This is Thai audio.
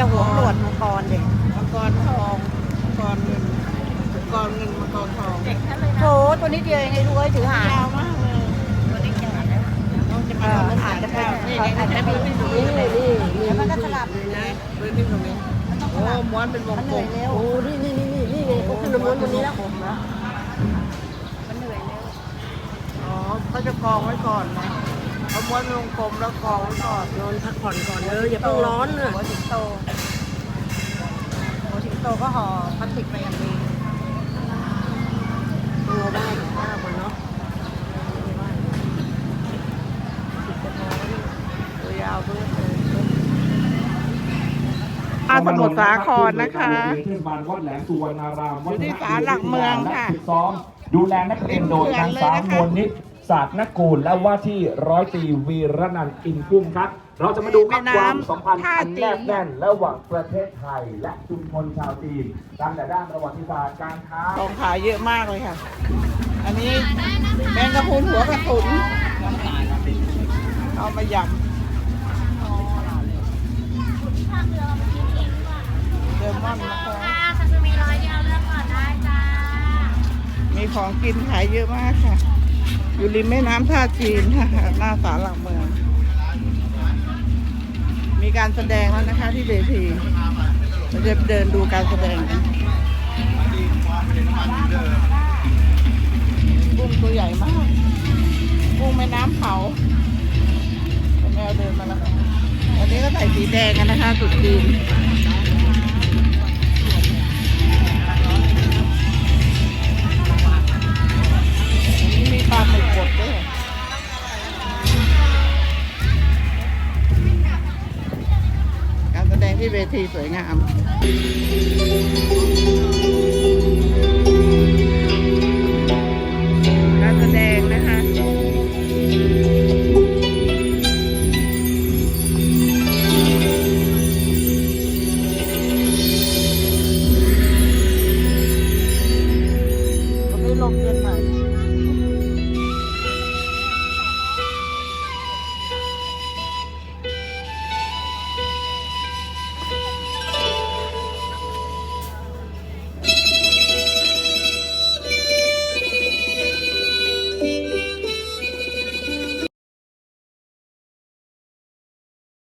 จะหวงหลวดมังกรเด็กมังกรทองมังกรเงินมังกรเงินมังกรทองโถตัวนี้เดียวเองไงลูกเอ้ยถือหางยาวมากเลยน้องจะเอมาอทำอาจจะเป็นนี่อาจจะเป็นนี่นี่นี่นี่แล้วมันก็สลับนะเบอร์นิ่มตรงนี้โอ้ม้วนเป็นวงมันเหกลนื่อยมเร็วโอ้นี่นี่นี่นี่นี่ไงเขาขึ้นมาม้วนวันนี้แล้วมันเหนื่อยเร็วอ๋อเขาจะกองไว้ก่อนนะเขาม้วนเป็นวงกลมแล้วกองไว้ก่อนนอนพักผ่อนก่อนเอออย่าเพิ่งร้อนนะหัวสิงโตหัวสิง โตก็ห่อพลาสติกไปอย่างดีตัวบ้านข้าวมันเนาะตัวยาวด้วยอาสมุทรสาครนะคะเทศบาลวัดแหลมสุวรรณารามอยู่ที่ศาลหลักเมืองค่ะและฝึกซ้อมดูแลนักเรียนโดยนางสาวมวลนิต ศาสตร์นกูล และว่าที่ร้อยตรีวีรนันท์อินกุ้งครับ เราจะมาดูครับแม่น้ำความสัมพันธ์ท่าอันจีนแนบแน่นระหว่างประเทศไทย และชุมชนชาวจีนตั้งแต่ด้านประวัติศาสตร์การค้าของขายเยอะมากเลยค่ะ อันนี้แมงกะพรุนหัวกระสุนเอามายำเดมอนนะคะจ้าซาซิมิร้อยเดียวเลือกก่อนได้จ้ามีของกินขายเยอะมากค่ะ อยู่ริมแม่น้ำท่าจีนหน้าศาลหลักเมือง มีการแสดงแล้วนะคะที่เวทีเราจะเดินดูการแสดงกันกุ้งตัวใหญ่มากกุ้งแม่น้ำเผาแมวเดินมาแล้ววันนี้ก็ใส่สีแดงกันนะคะสุดจีน กดเด้การแสดงที่เวทีสวยงาม